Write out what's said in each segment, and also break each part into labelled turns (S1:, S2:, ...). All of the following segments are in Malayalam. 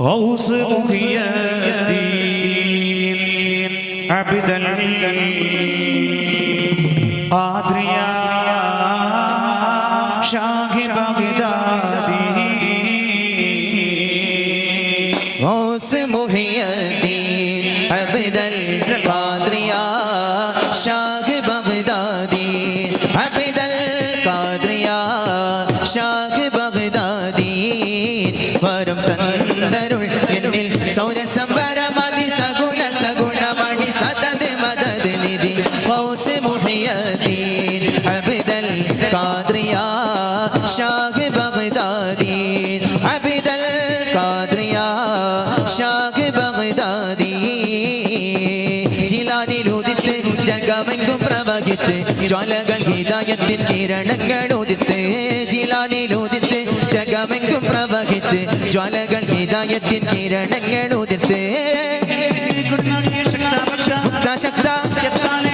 S1: غوث محي الدين عبد القادرية شاه بغدادي
S2: غوث محي الدين عبد القادرية شاه بغدادي عبد القادرية شاه ബഗ്ദാദി വരും തന്തരുൾ എന്നിൽ സൗരസംബരമതി സഗുണ സഗുണമണി സതത് മദത് നിധി ഗൗസ് മുഹിയദ്ദീൻ അബ്ദൽ ഖാദ്രിയ ഷാഹ് ബഗ്ദാദി അബ്ദൽ ഖാദ്രിയ ഷാഹ് ബഗ്ദാദി. ജിലാനിലുദിത്ത് ജഗമെങ്കും പ്രവഹിത്ത് ജ്വാലകൾ ഹിതായത്തിൻ കിരണങ്ങൾ ഉദിത്ത് ജിലാനിലുദിത്ത് പ്രവഹിത്ത് ജ്വാലകൾ ഹിതായത്തിൻ കിരണങ്ങൾ ഉതിർത്ത്. ശക്ത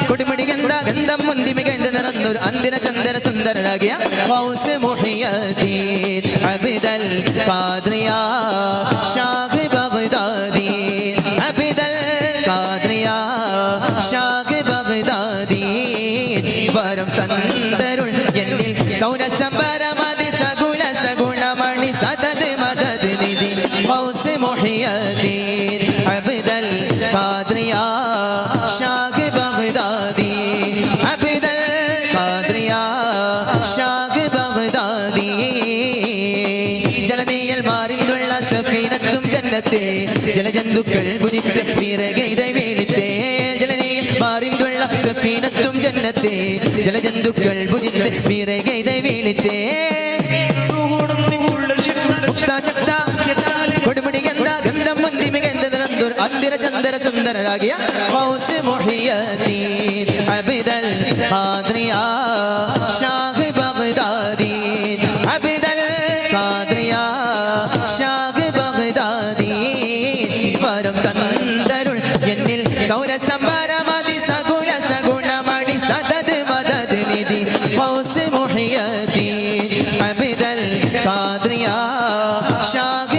S2: കൊടുമുടി ഗന്ധ ഗന്ധം മുന്തി മികഴ്ന്ന് നിറന്നൊരു അന്തിര ചന്ദ്ര സുന്ദരനാകിയ ഹൗസ് മുഹിയദ്ദീൻ അബ്ദൽ ഖാദ്രിയ ഷാഖ് ബഗ്ദാദി അബ്ദൽ ഖാദ്രിയ ഷാഖ് ബഗ്ദാദി വരം തന്തരുൾ എന്നിൽ സൗരസംബരമതി ഹൗസ് മുഹിയദ്ദീൻ അബ്ദൽ ഖാദ്രിയ ഷാഹ് ബഗ്ദാദി. അബ്ദൽ ഖാദ്രിയ ഷാഹ് ബഗ്ദാദി. ജലനീയൽ മാറിന്നുള്ള സഫീനത്തും ജന്നത്തെ ജലജന്തുക്കൾ പുതിത്ത് വിറകൈത വീണിത്തെ ജലനീയൽ മാറിന്നുള്ള സഫീനത്തും ജന്നത്തെ ജലജന്തുക്കൾ അന്തിര ചന്ദ്ര സുന്ദരരാകിയ അബിദൽ ഖാദ്രിയ ഷാഹ് ബഗ്ദാദി അബിദൽ ഖാദ്രിയ ഷാഹ് ബഗ്ദാദി. വരം തന്തരുൾ എന്നിൽ സൗര സൗരസംബരമതി സകുല സഗുണമണി സദത് മദത് നിധി ഹൗസ് മുഹിയദീൻ അബിദൽ ഖാദ്രിയ ഷാഹ്